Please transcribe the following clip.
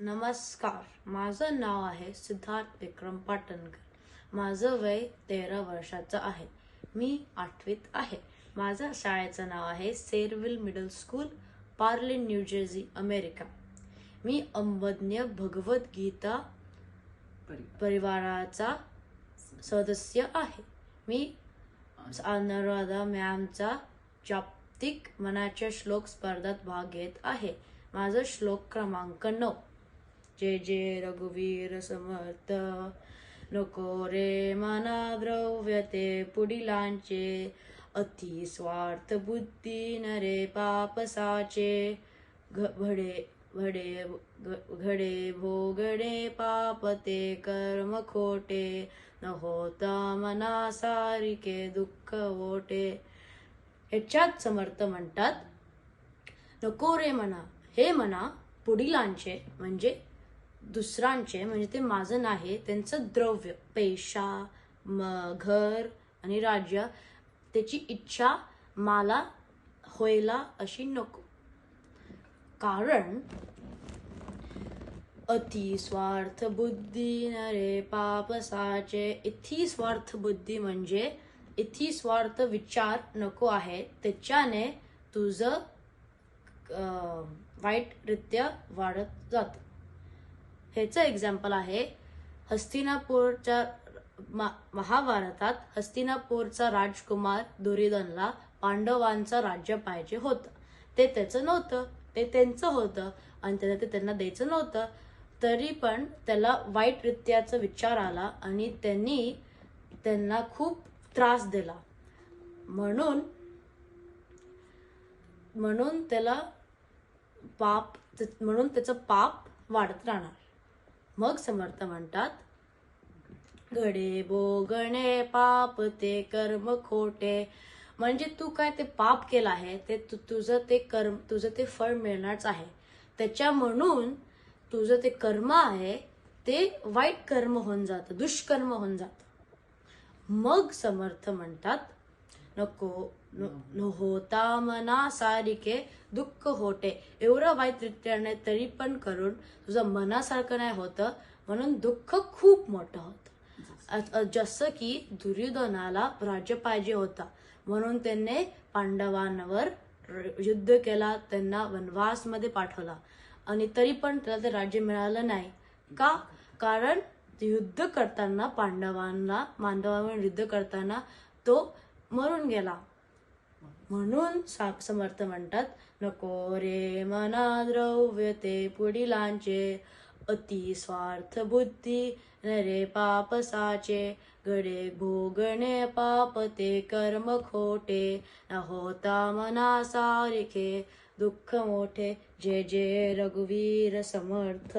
नमस्कार. माझं नाव आहे सिद्धार्थ विक्रम पाटणकर. माझं वय तेरा वर्षाचं आहे. मी आठवीत आहे. माझं शाळेचं नाव आहे Sayreville middle school Parlin New Jersey America. मी अंबज्ञ भगवद्गीता परिवाराचा सदस्य आहे. मी अनुराधा मॅमचा जागतिक मनाच्या श्लोक स्पर्धात भाग घेत आहे. माझा श्लोक क्रमांक नऊ. जय जय रघुवीर समर्थ. नको रे मना द्रव्य ते पुढिलांचे अति स्वार्थ बुद्धी नरे पापसाचे घ- भडे भडे घ- घडे भोगडे पापते कर्म खोटे. न होता मना सारिके दुःख ओटे. ह्याच्यात समर्थ म्हणतात नको रे म्हणा हे म्हणा पुढिलांचे म्हणजे दुसऱ्यांचे म्हणजे ते माझं नाही त्यांचं द्रव्य पैसा म- घर आणि राज्य त्याची इच्छा मला होयला अशी नको. कारण अति स्वार्थ बुद्धी नरे पापसाचे इथी स्वार्थ बुद्धी म्हणजे इथी स्वार्थ विचार नको आहे. त्याच्याने तुझं अं, वाईटरित्या वाढत जातं. ह्याचं एक्झाम्पल आहे हस्तिनापूरच्या महाभारतात हस्तिनापूरचा राजकुमार दुर्योधनला पांडवांचं राज्य पाहिजे होतं. ते त्याचं नव्हतं ते त्यांचं होतं आणि त्याला ते त्यांना द्यायचं नव्हतं. तरी पण त्याला वाईट रित्याचा विचार आला आणि त्यांनी त्यांना खूप त्रास दिला. म्हणून म्हणून त्याला पाप म्हणून त्याचं पाप वाढत राहणार. मग समर्थ म्हणतात घडे बोगणे पाप ते कर्म खोटे. म्हणजे तू काय ते पाप केलं आहे ते तुझं ते कर्म तुझं ते फळ मिळणारच आहे. त्याच्या म्हणून तुझं ते कर्म आहे ते वाईट कर्म होऊन जातं दुष्कर्म होऊन जातं. मग समर्थ म्हणतात नको होता मना सारिके दुःख होते एवढं वाईट रित्याने तरी पण करून तुझं मनासारखं नाही होतं म्हणून दुःख खूप मोठं होतं जसं की दुर्योधनाला राज्य पाहिजे होता म्हणून त्यांनी पांडवांवर युद्ध केला त्यांना वनवासमध्ये पाठवला आणि तरी पण त्याला ते राज्य मिळालं नाही का कारण युद्ध करताना पांडवांना पांडवांवर युद्ध करताना तो मरून गेला. म्हणून समर्थ म्हणतात नको रे मना द्रव्य ते पुढिलांचे अति स्वार्थ बुद्धी नरे पापसाचे गडे भोगणे पाप ते कर्म खोटे न होता मना सारखे दुःख मोठे जे जे रघुवीर समर्थ.